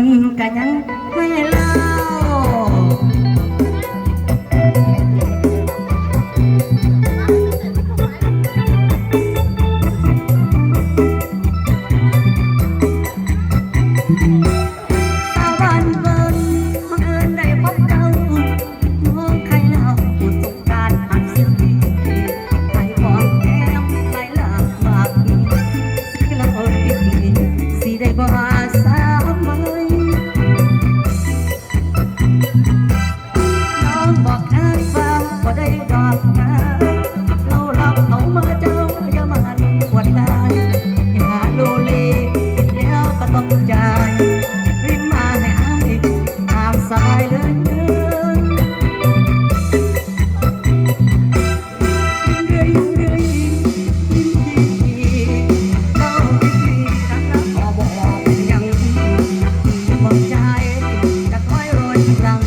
นก็ยังไม่เล่าอืม ยายรีบมาให้อายามสายเลยเดินเรื่อยเรื่อยยิ้มดีเล่าดีรักรักขอบอกยังบอกใจจะคอยรออีรัง